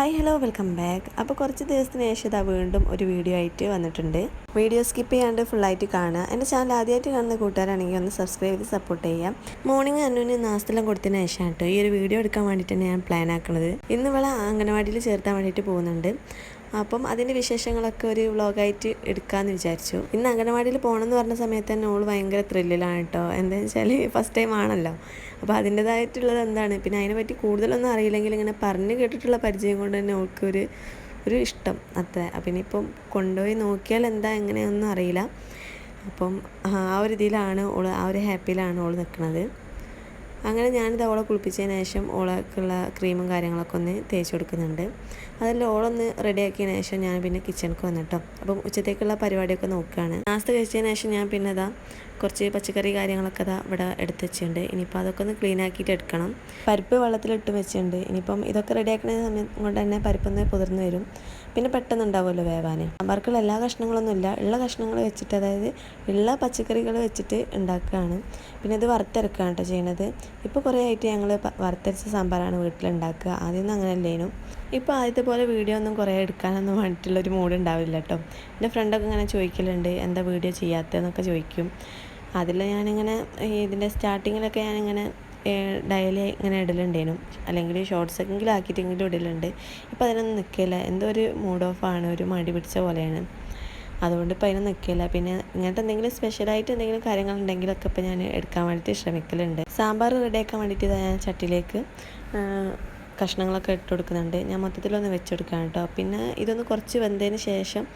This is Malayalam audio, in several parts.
Hi hello welcome back. അപ്പോൾ കുറച്ച് ദിവസത്തിന് ശേഷം ഇതാ വീണ്ടും ഒരു വീഡിയോ ആയിട്ട് വന്നിട്ടുണ്ട്. വീഡിയോ സ്കിപ്പ് ചെയ്യാണ്ട് ഫുള്ളായിട്ട് കാണുക. എന്റെ ചാനൽ ആദ്യമായിട്ട് കാണുന്ന കൂട്ടുകാരാണെങ്കിൽ ഒന്ന് സബ്സ്ക്രൈബ് ചെയ്ത് സപ്പോർട്ട് ചെയ്യാം മോർണിംഗ് അന്നൂന് നാസ്തെല്ലാം കൊടുത്തതിന് ശേഷം കേട്ടോ ഈ ഒരു വീഡിയോ എടുക്കാൻ വേണ്ടിയിട്ടാണ് ഞാൻ പ്ലാൻ ആക്കുന്നത് ഇന്ന് ഇവളെ അംഗനവാടിയിൽ ചേർത്താൻ വേണ്ടിയിട്ട് പോകുന്നുണ്ട്. അപ്പം അതിന്റെ വിശേഷങ്ങളൊക്കെ ഒരു വ്ളോഗായിട്ട് എടുക്കാമെന്ന് വിചാരിച്ചു. ഇന്ന് അംഗനവാടിയിൽ പോകണമെന്ന് പറഞ്ഞ സമയത്ത് തന്നെ ഓൾ ഭയങ്കര ത്രില്ലിലാണ് കേട്ടോ. എന്താണെന്ന് വെച്ചാൽ ഫസ്റ്റ് ടൈം ആണല്ലോ. അപ്പോൾ അതിന്റെതായിട്ടുള്ളത് എന്താണ്? പിന്നെ അതിനെപ്പറ്റി കൂടുതലൊന്നും അറിയില്ലെങ്കിൽ ഇങ്ങനെ പറഞ്ഞു കേട്ടിട്ടുള്ള പരിചയം കൊണ്ട് തന്നെ ഓൾക്കൊരു ഒരു ഇഷ്ടം അത്ര. അപ്പം ഇനിയിപ്പം കൊണ്ടുപോയി നോക്കിയാൽ എന്താ എങ്ങനെയൊന്നും അറിയില്ല. അപ്പം ആ ഒരു ഇതിലാണ് ഓൾ ആ ഒരു ഹാപ്പിയിലാണ് ഓൾ നിൽക്കുന്നത് അങ്ങനെ ഞാനിത് ഓളെ കുളിപ്പിച്ചതിന് ശേഷം ഓളക്കുള്ള ക്രീമും കാര്യങ്ങളൊക്കെ ഒന്ന് തേച്ച് കൊടുക്കുന്നുണ്ട്. അതെല്ലാം ഓളൊന്ന് റെഡിയാക്കിയതിന് ശേഷം ഞാൻ പിന്നെ കിച്ചണിക്ക് വന്നിട്ടോ അപ്പം ഉച്ചത്തേക്കുള്ള പരിപാടിയൊക്കെ നോക്കുകയാണ് നാസ്ത കഴിച്ചതിന് ശേഷം ഞാൻ പിന്നെ ഇതാ കുറച്ച് പച്ചക്കറി കാര്യങ്ങളൊക്കെ അതാ ഇവിടെ എടുത്ത് വെച്ചിട്ടുണ്ട്. ഇനിയിപ്പോൾ അതൊക്കെ ഒന്ന് ക്ലീൻ ആക്കിയിട്ട് എടുക്കണം. പരിപ്പ് വെള്ളത്തിലിട്ട് വെച്ചിട്ടുണ്ട്. ഇനിയിപ്പം ഇതൊക്കെ റെഡിയാക്കുന്ന സമയം കൊണ്ട് തന്നെ പരിപ്പൊന്ന് പുതിർന്ന് വരും. പിന്നെ പെട്ടെന്ന് ഉണ്ടാവുമല്ലോ വേവാൻ സാമ്പാർക്കുള്ള എല്ലാ കഷ്ണങ്ങളൊന്നും ഇല്ല. ഉള്ള കഷ്ണങ്ങൾ വെച്ചിട്ട് അതായത് ഉള്ള പച്ചക്കറികൾ വെച്ചിട്ട് ഉണ്ടാക്കുകയാണ്. പിന്നെ ഇത് വറുത്തരക്കുകയാണ് കേട്ടോ ചെയ്യണത്. ഇപ്പോൾ കുറേ ആയിട്ട് ഞങ്ങൾ വറുത്തരച്ച സാമ്പാറാണ് വീട്ടിലുണ്ടാക്കുക. ആദ്യമൊന്നും അങ്ങനെ അല്ലേനു ഇപ്പോൾ ആദ്യത്തെ പോലെ വീഡിയോ ഒന്നും കുറേ എടുക്കാനൊന്നും വേണ്ടിയിട്ടുള്ളൊരു മൂഡ് ഉണ്ടാവില്ല കേട്ടോ. എന്റെ ഫ്രണ്ടൊക്കെ ഇങ്ങനെ ചോദിക്കലുണ്ട് എന്താ വീഡിയോ ചെയ്യാത്തതെന്നൊക്കെ ചോദിക്കും. അതിൽ ഞാനിങ്ങനെ ഇതിന്റെ സ്റ്റാർട്ടിങ്ങിലൊക്കെ ഞാനിങ്ങനെ ഡയലി ഇങ്ങനെ ഇടലുണ്ടേനും അല്ലെങ്കിൽ ഷോർട്സെങ്കിലും ആക്കിയിട്ടെങ്കിലും ഇടലുണ്ട്. ഇപ്പോൾ അതിനൊന്നും നിൽക്കില്ല. എന്തോ ഒരു മൂഡ് ഓഫാണ് ഒരു മടി പിടിച്ച പോലെയാണ്. അതുകൊണ്ട് ഇപ്പോൾ അതിനൊന്നും നിൽക്കില്ല. പിന്നെ ഇങ്ങനത്തെ എന്തെങ്കിലും സ്പെഷ്യലായിട്ട് എന്തെങ്കിലും കാര്യങ്ങളുണ്ടെങ്കിലൊക്കെ ഇപ്പോൾ ഞാൻ എടുക്കാൻ വേണ്ടിയിട്ട് ശ്രമിക്കലുണ്ട്. സാമ്പാർ റെഡിയാക്കാൻ വേണ്ടിയിട്ട് ഞാൻ ചട്ടിയിലേക്ക് കഷ്ണങ്ങളൊക്കെ ഇട്ട് കൊടുക്കുന്നുണ്ട്. ഞാൻ മൊത്തത്തിലൊന്ന് വെച്ചെടുക്കാം കേട്ടോ. പിന്നെ ഇതൊന്ന് കുറച്ച് വെന്തതിന് ശേഷം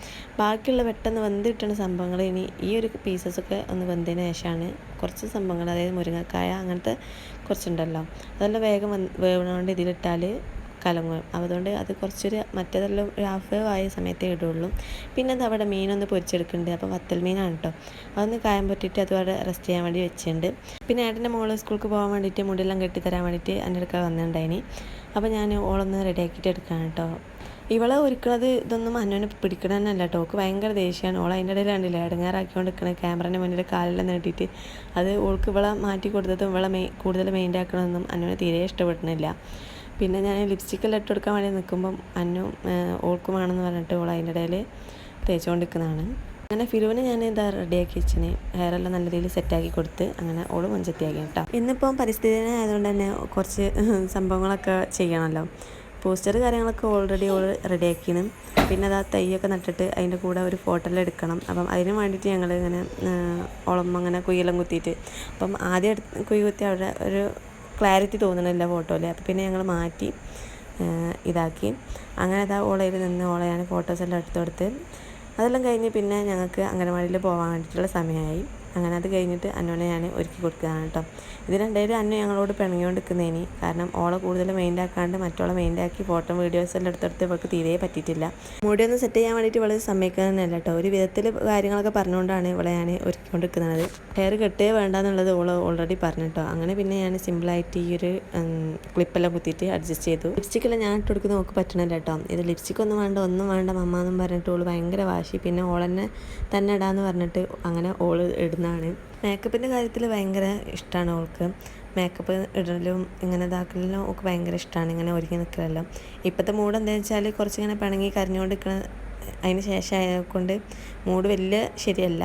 ബാക്കിയുള്ള പെട്ടെന്ന് വെന്ത് കിട്ടുന്ന സംഭവങ്ങൾ ഇനി ഈ ഒരു പീസസൊക്കെ ഒന്ന് വെന്തതിന് ശേഷമാണ് കുറച്ച് സംഭവങ്ങൾ അതായത് മുരിങ്ങക്കായ അങ്ങനത്തെ കുറച്ചുണ്ടല്ലോ. അതെല്ലാം വേഗം വേവണോണ്ട് ഇതിലിട്ടാൽ കലങ്ങും. അതുകൊണ്ട് അത് കുറച്ചൊരു മറ്റേതെല്ലാം ഒരു ഹാഫ് ആയ സമയത്തേ ഇടുള്ളൂ. പിന്നെ അത് അവിടെ മീനൊന്ന് പൊരിച്ചെടുക്കുന്നുണ്ട്. അപ്പോൾ വത്തൽ മീനാണ് കേട്ടോ. അതൊന്ന് കായം പറ്റിയിട്ട് അതുപോലെ റെസ്റ്റ് ചെയ്യാൻ വേണ്ടി വെച്ചിട്ടുണ്ട്. പിന്നെ ഏട്ടന്റെ മോൾ സ്കൂൾക്ക് പോകാൻ വേണ്ടിയിട്ട് മുടിയെല്ലാം കെട്ടിത്തരാൻ വേണ്ടിയിട്ട് എന്റെ അടുക്ക വന്നിട്ടുണ്ടായിനി. അപ്പോൾ ഞാൻ ഓളൊന്ന് റെഡിയാക്കിയിട്ട് എടുക്കാം കേട്ടോ ഇവളെ ഒരുക്കുന്നത് ഇതൊന്നും അന്നുവിനെ പിടിക്കണമെന്നല്ല കേട്ടോ ഓക്ക് ഭയങ്കര ദേഷ്യമാണ് ഓൾ അതിന്റെ ഇടയിൽ കണ്ടില്ല ഇടങ്ങാറാക്കിക്കൊണ്ട് നിൽക്കണേ ക്യാമറേന്റെ മുന്നിൽ കാലെല്ലാം നീട്ടിയിട്ട് അത് ഓൾക്ക് ഇവളെ മാറ്റി കൊടുത്തതും ഇവളെ മെയ് കൂടുതൽ മെയിന്റെ ആക്കണമെന്നും തീരെ ഇഷ്ടപ്പെടുന്നില്ല. പിന്നെ ഞാൻ ലിപ്സ്റ്റിക്കെല്ലാം ഇട്ട് കൊടുക്കാൻ വേണ്ടി നിൽക്കുമ്പം അന്നു ഓൾക്കുമാണെന്ന് പറഞ്ഞിട്ട് ഓൾ അതിന്റെ ഇടയിൽ തേച്ചുകൊണ്ടിരിക്കുന്നതാണ് അങ്ങനെ ഫിലുവിന് ഞാൻ എന്താ റെഡിയാക്കി വെച്ചിന്. ഹെയറെല്ലാം നല്ല രീതിയിൽ സെറ്റാക്കി കൊടുത്ത് അങ്ങനെ ഓൾ മുൻചെത്തിയാക്കി കേട്ടോ. ഇന്നിപ്പം പരിസ്ഥിതി ആയതുകൊണ്ട് തന്നെ കുറച്ച് സംഭവങ്ങളൊക്കെ ചെയ്യണമല്ലോ പോസ്റ്റർ കാര്യങ്ങളൊക്കെ ഓൾറെഡി ഓൾ റെഡിയാക്കിയാണ് പിന്നെ അത് ആ തൈയൊക്കെ നട്ടിട്ട് അതിന്റെ കൂടെ ഒരു ഫോട്ടോയിൽ എടുക്കണം. അപ്പം അതിന് വേണ്ടിയിട്ട് ഞങ്ങൾ ഇങ്ങനെ ഉളമ്പ് അങ്ങനെ കുയ്യെല്ലാം കുത്തിയിട്ട്. അപ്പം ആദ്യം കുയ്യ് കുത്തി അവിടെ ഒരു ക്ലാരിറ്റി തോന്നണില്ല ഫോട്ടോയിൽ അപ്പം പിന്നെ ഞങ്ങൾ മാറ്റി ഇതാക്കി. അങ്ങനെ അതാ ഓളയിൽ നിന്ന് ഓളെ ഫോട്ടോസ് എല്ലാം എടുത്തു കൊടുത്ത് അതെല്ലാം കഴിഞ്ഞ് പിന്നെ ഞങ്ങൾക്ക് അംഗനവാടിയിൽ പോകാൻ വേണ്ടിയിട്ടുള്ള സമയമായി. അങ്ങനെ അത് കഴിഞ്ഞിട്ട് അന്നോനെ ഞാൻ ഒരുക്കി കൊടുക്കുകയാണ് കേട്ടോ. ഇത് രണ്ടുപേരും അന്നു ഞങ്ങളോട് പിണങ്ങിക്കൊണ്ടിരിക്കുന്നതിന് കാരണം ഓളെ കൂടുതൽ മെയിന്റാക്കാണ്ട് മറ്റോളെ മെയിന്റാക്കി ഫോട്ടോ വീഡിയോസ് എല്ലാം എടുത്തെടുത്ത് ഇവർക്ക് തീരെ പറ്റിയിട്ടില്ല. മുടിയൊന്ന് സെറ്റ് ചെയ്യാൻ വേണ്ടിയിട്ട് ഇവൾ സമ്മതിക്കുന്നതല്ല കേട്ടോ. ഒരു വിധത്തിൽ കാര്യങ്ങളൊക്കെ പറഞ്ഞുകൊണ്ടാണ് ഇവളെ ഞാൻ ഒരുക്കിക്കൊണ്ടിരിക്കുന്നത്. ഹെയർ കെട്ടേ വേണ്ടെന്നുള്ളത് ഓൾ ഓൾറെഡി പറഞ്ഞു അങ്ങനെ പിന്നെ ഞാൻ സിമ്പിളായിട്ട് ഈ ഒരു ക്ലിപ്പെല്ലാം കുത്തിയിട്ട് അഡ്ജസ്റ്റ് ചെയ്തു. ലിപ്സ്റ്റിക്കെല്ലാം ഞാൻ ഇട്ട് കൊടുക്കുന്ന നോക്ക് പറ്റണില്ല കേട്ടോ. ഇത് ലിപ്സ്റ്റിക് ഒന്നും വേണ്ട ഒന്നും വേണ്ട മമ്മ എന്നും പറഞ്ഞിട്ട് ഓൾ ഭയങ്കര വാശി. പിന്നെ ഓളെന്നെ തന്നെ ഇടാന്ന് പറഞ്ഞിട്ട് അങ്ങനെ ഓൾ ഇടുന്ന ഇടുന്നതാണ് മേക്കപ്പിന്റെ കാര്യത്തിൽ ഭയങ്കര ഇഷ്ടമാണ് അവൾക്ക് മേക്കപ്പ് ഇടലും ഇങ്ങനെ ഇതാക്കലും ഒക്കെ ഭയങ്കര ഇഷ്ടമാണ് ഇങ്ങനെ ഒരുങ്ങി നിൽക്കലെല്ലാം ഇപ്പോഴത്തെ മൂഡ് എന്താണെന്ന് വെച്ചാൽ കുറച്ചിങ്ങനെ പിണങ്ങി കരഞ്ഞുകൊണ്ട് നിൽക്കുന്ന അതിന് ശേഷം ആയതുകൊണ്ട് മൂഡ് വലിയ ശരിയല്ല.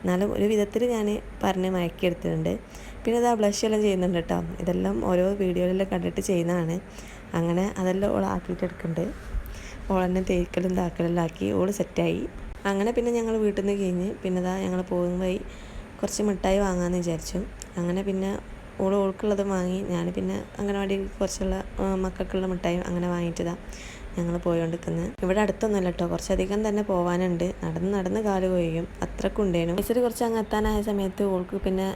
എന്നാലും ഒരു വിധത്തിൽ ഞാൻ പറഞ്ഞ് മയക്കിയെടുത്തിട്ടുണ്ട്. പിന്നെ ഇതാ ബ്ലഷ് എല്ലാം ചെയ്യുന്നുണ്ട് കേട്ടോ ഇതെല്ലാം ഓരോ വീഡിയോയിലെല്ലാം കണ്ടിട്ട് ചെയ്യുന്നതാണ്. അങ്ങനെ അതെല്ലാം ഓൾ ആക്കിയിട്ടെടുക്കുന്നുണ്ട് ഓളെന്നെ തേക്കലും താക്കലെല്ലാം ആക്കി ഓൾ സെറ്റായി അങ്ങനെ പിന്നെ ഞങ്ങൾ വീട്ടിൽ നിന്ന് കഴിഞ്ഞ് പിന്നെ ഇതാ ഞങ്ങൾ പോകുന്ന വഴി കുറച്ച് മിഠായി വാങ്ങാമെന്ന് വിചാരിച്ചു. അങ്ങനെ പിന്നെ ഓൾ ഓൾക്കുള്ളത് വാങ്ങി. ഞാൻ പിന്നെ അംഗനവാടി കുറച്ചുള്ള മക്കൾക്കുള്ള മിഠായി അങ്ങനെ വാങ്ങിയിട്ടതാണ് ഞങ്ങൾ പോയോണ്ടിരിക്കുന്നത് ഇവിടെ അടുത്തൊന്നുമല്ല കേട്ടോ കുറച്ചധികം തന്നെ പോകാനുണ്ട് നടന്ന് നടന്ന് കാൽ കൊയ്യും. അത്രക്കുണ്ടേനും ഇച്ചിരി കുറച്ച് അങ്ങ് എത്താനായ സമയത്ത് ഓൾക്ക് പിന്നെ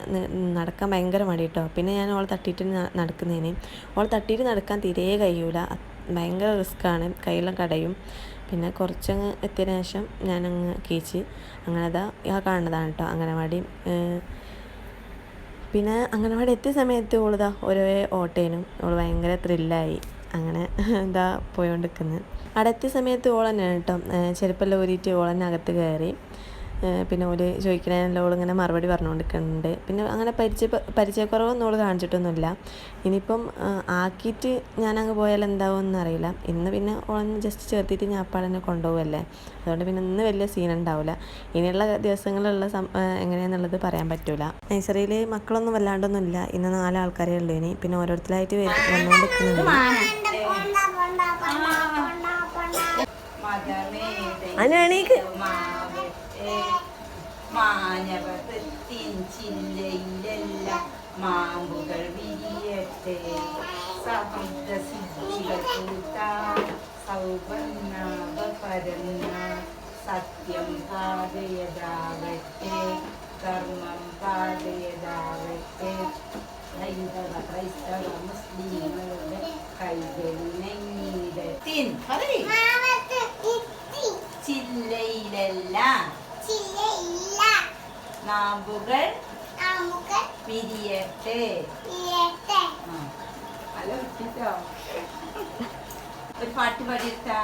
നടക്കാൻ ഭയങ്കര മടി കേട്ടോ പിന്നെ ഞാൻ ഓൾ തട്ടിയിട്ട് നടക്കുന്നതിന് ഓൾ തട്ടിയിട്ട് നടക്കാൻ തീരെ കഴിയൂല ഭയങ്കര റിസ്ക്കാണ്. കയ്യെല്ലാം കടയും. പിന്നെ കുറച്ചങ്ങ് എത്തിയതിന് ശേഷം ഞാനങ്ങ് കീച്ച്. അങ്ങനെ അതാ ആ കാണുന്നതാണ് കേട്ടോ അംഗനവാടി. പിന്നെ അംഗനവാടി എത്തിയ സമയത്ത് ഓളിതാ ഓരോ ഓട്ടേനും. ഓൾ ഭയങ്കര ത്രില്ലായി അങ്ങനെ എന്താ പോയോണ്ടിരിക്കുന്നത് അവിടെ എത്തിയ സമയത്ത് ഓൾ കേട്ടോ ചെരുപ്പെല്ലാം ഊരിയിട്ട് ഓൾ അകത്ത് കയറി പിന്നെ ഓൽ ചോദിക്കണതിനെല്ലാം ഓൾ ഇങ്ങനെ മറുപടി പറഞ്ഞുകൊണ്ടിരിക്കുന്നുണ്ട് പിന്നെ അങ്ങനെ പരിചയ പരിചയക്കുറവൊന്നും ഓൾ കാണിച്ചിട്ടൊന്നുമില്ല. ഇനിയിപ്പം ആക്കിയിട്ട് ഞാനങ്ങ് പോയാൽ എന്താവും എന്നറിയില്ല ഇന്ന് പിന്നെ ഓളൊന്ന് ജസ്റ്റ് ചേർത്തിട്ട് ഞാൻ അപ്പാടന്നെ കൊണ്ടുപോകല്ലേ അതുകൊണ്ട് പിന്നെ ഇന്ന് വലിയ സീൻ ഉണ്ടാവില്ല. ഇനിയുള്ള ദിവസങ്ങളിലുള്ള സം എങ്ങനെയാണെന്നുള്ളത് പറയാൻ പറ്റൂല. നഴ്സറിയിൽ മക്കളൊന്നും വല്ലാണ്ടൊന്നുമില്ല. ഇന്ന് നാലാൾക്കാരേ ഉള്ളൂ ഇനി. പിന്നെ ഓരോരുത്തരായിട്ട് വന്നുകൊണ്ടിരിക്കുന്നുണ്ട്. അനു മാനവകത്തിൻ ചില്ലയിലല്ല മാമ്പുകൾ വിരിയട്ടെ. സഹൃദ സിദ്ധികൾ കൂട്ടാൻ സൗവർണാഭ പരന്ന സത്യം പാതയതാവട്ടെ. കർമ്മം പാതയതാവട്ടെ. ഹൈന്ദവ ക്രൈസ്തവ മുസ്ലിങ്ങളുടെ നെഞ്ഞിടത്തിൻ. ചില്ലയിലെല്ലാം ചില്ലയിലല്ല. നാമ്പുകൾ പിരിയട്ടെ. നല്ല വിട്ടിട്ടോ? ഒരു പാട്ട് പാടിയെടുത്താ?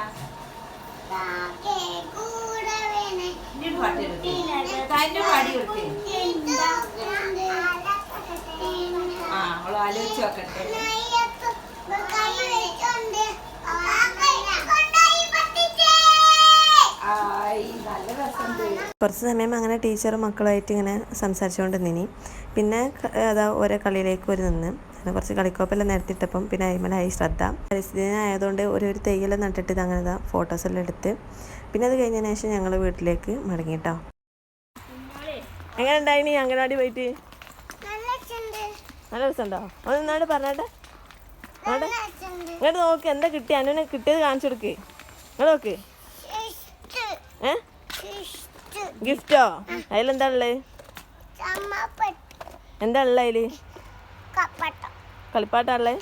പാട്ട് എടുത്തേ തന്നെ പാടി എടുത്തേ ആ അവൾ ആലോചിച്ച് നോക്കട്ടെ. കുറച്ച് സമയം അങ്ങനെ ടീച്ചറും മക്കളുമായിട്ട് ഇങ്ങനെ സംസാരിച്ചുകൊണ്ട് നിന്നി പിന്നെ അതാ ഓരോ കളിയിലേക്ക് ഒരു നിന്ന്. അങ്ങനെ കുറച്ച് കളിക്കോപ്പെല്ലാം നിരത്തിയിട്ടപ്പം പിന്നെ അതിമലായി ശ്രദ്ധ. പരിസ്ഥിതി ആയതുകൊണ്ട് ഒരു ഒരു തെയ്യലും നട്ടിട്ട് ഇത് അങ്ങനെ ഫോട്ടോസ് എല്ലാം എടുത്ത്. പിന്നെ അത് കഴിഞ്ഞതിന് ശേഷം ഞങ്ങൾ വീട്ടിലേക്ക് മടങ്ങി കേട്ടോ എങ്ങനെ ഉണ്ടായിനി അംഗനവാടി പോയിട്ട്? നല്ല രസമുണ്ടോ. ഒന്ന് നിന്നാട് പറഞ്ഞാട്ടെ. ഇങ്ങോട്ട് നോക്ക് എന്താ കിട്ടിയ? അനുവിനെ കിട്ടിയത് കാണിച്ചു കൊടുക്ക്. ഇങ്ങോട്ട് നോക്ക്. ഏ? ഗിഫ്റ്റോ? അതിലെന്താ ഉള്ളത് എന്താ ഉള്ളത് അതിൽ? കളിപ്പാട്ടാ. ഉള്ളത്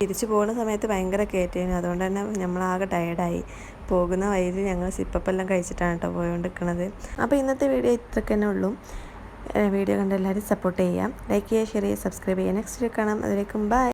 തിരിച്ചു പോകുന്ന സമയത്ത് ഭയങ്കര കയറ്റായിരുന്നു അതുകൊണ്ട് തന്നെ നമ്മളാകെ ടയർഡായി പോകുന്ന വഴിയിൽ ഞങ്ങൾ സിപ്പപ്പെല്ലാം കഴിച്ചിട്ടാണ് കേട്ടോ പോയോണ്ടിരിക്കണത് അപ്പോൾ ഇന്നത്തെ വീഡിയോ ഇത്രയ്ക്ക് തന്നെ ഉള്ളൂ. വീഡിയോ കണ്ട് എല്ലാവരും സപ്പോർട്ട് ചെയ്യാം. ലൈക്ക് ചെയ്യുക ഷെയർ ചെയ്യുക സബ്സ്ക്രൈബ് ചെയ്യുക. നെക്സ്റ്റ് കാണാം. അതിലേക്കും ബൈ